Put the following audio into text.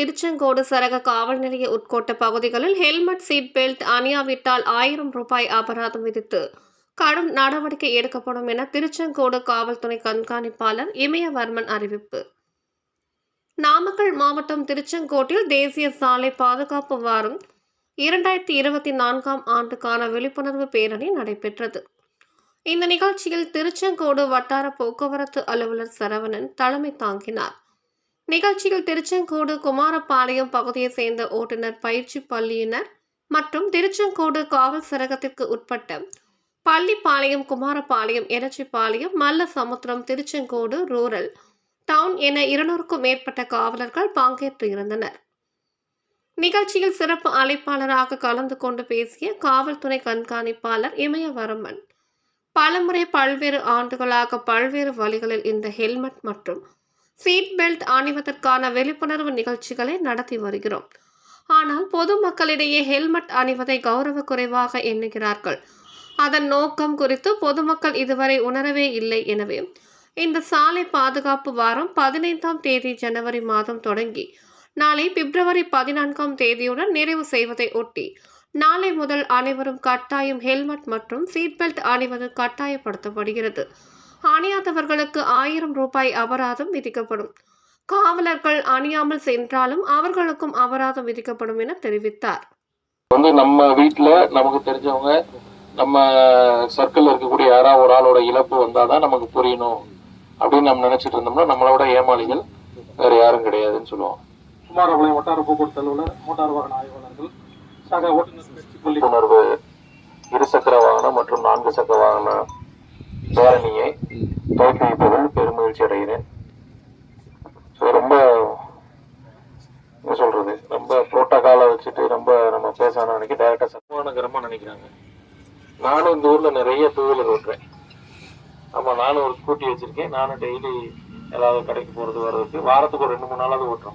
திருச்செங்கோடு சரக காவல் நிலைய உட்கோட்ட பகுதிகளில் ஹெல்மெட் சீட் பெல்ட் அணியாவிட்டால் ஆயிரம் ரூபாய் அபராதம் விதித்து கடும் நடவடிக்கை எடுக்கப்படும் என திருச்செங்கோடு காவல்துறை கண்காணிப்பாளர் இமயவர்மன் அறிவிப்பு. நாமக்கல் மாவட்டம் திருச்செங்கோட்டில் தேசிய சாலை பாதுகாப்பு வாரம் இரண்டாயிரத்தி இருபத்தி நான்காம் ஆண்டுக்கான விழிப்புணர்வு பேரணி நடைபெற்றது. இந்த நிகழ்ச்சியில் திருச்செங்கோடு வட்டார போக்குவரத்து அலுவலர் சரவணன் தலைமை தாங்கினார். நிகழ்ச்சியில் திருச்செங்கோடு குமாரபாளையம் பகுதியை சேர்ந்த ஓட்டுநர் பயிற்சி பள்ளியினர் மற்றும் திருச்செங்கோடு காவல் சரகத்திற்கு உட்பட்ட பள்ளிப்பாளையம் குமாரபாளையம் எணச்சிபாளையம் மல்ல சமுத்திரம் திருச்செங்கோடு ரூரல் டவுன் என இருநூறுக்கும் மேற்பட்ட காவலர்கள் பங்கேற்று இருந்தனர் நிகழ்ச்சியில் சிறப்பு அழைப்பாளராக கலந்து கொண்டு பேசிய காவல்துறை கண்காணிப்பாளர் இமயவரமன் பலமுறை பல்வேறு ஆண்டுகளாக பல்வேறு வழிகளில் இந்த ஹெல்மெட் மற்றும் சீட் பெல்ட் அணிவதற்கான விழிப்புணர்வு நிகழ்ச்சிகளை நடத்தி வருகிறோம். ஆனால் பொதுமக்களிடையே ஹெல்மெட் அணிவதை கௌரவ குறைவாக எண்ணுகிறார்கள். அதன் நோக்கம் குறித்து பொதுமக்கள் இதுவரை உணரவே இல்லை எனவே இந்த சாலை பாதுகாப்பு வாரம் பதினைந்தாம் தேதி ஜனவரி மாதம் தொடங்கி நாளை பிப்ரவரி பதினான்காம் தேதியுடன் நிறைவு செய்வதை ஒட்டி நாளை முதல் அனைவரும் கட்டாயம் ஹெல்மெட் மற்றும் சீட் பெல்ட் அணிவது கட்டாயப்படுத்தப்படுகிறது. அணியாதவர்களுக்கு ஆயிரம் ரூபாய் அபராதம் விதிக்கப்படும். காவலர்கள் அணியாமல் சென்றாலும் அவர்களுக்கும் அபராதம் விதிக்கப்படும் என தெரிவித்தார். வந்து நம்ம வீட்டில் நமக்கு தெரிஞ்சவங்க நம்ம சர்க்கிளில் இருக்கக்கூடிய யாராவது ஒரு ஆளோட இழப்பு வந்தாதான் நமக்கு புரியணும் அப்படின்னு நம்ம நினைச்சிட்டு இருந்தோம்னா நம்மளோட ஏமாளிகள் வேற யாரும் கிடையாதுன்னு சொல்லுவோம். குமாரபாளையம் வட்டார போக்குவரத்து அலுவலர் மோட்டார் வாகன ஆய்வாளர்கள் சக ஓட்டுநர் பயிற்சி பள்ளி. விழிப்புணர்வு இருசக்கர வாகனம் மற்றும் நான்கு சக்கர வாகன பேரணியை துவக்கி வைப்பதில் பெருமகிழ்ச்சி அடைகிறேன். ஸோ ரொம்ப என்ன சொல்றது? ரொம்ப புரோட்டோகாலை வச்சுட்டு ரொம்ப நம்ம பேசணும்னு நினைக்க டேரக்டா சமானகரமா நினைக்கிறாங்க. நானும் இந்த ஊர்ல நிறைய டூ வீலர் ஓட்டுறேன் ஆமா நானும் ஒரு ஸ்கூட்டி வச்சிருக்கேன். நானும் டெய்லி ஏதாவது கடைக்கு போறது வர்றதுக்கு வாரத்துக்கு ஒரு ரெண்டு மூணு நாளாவது ஓட்டுறோம்.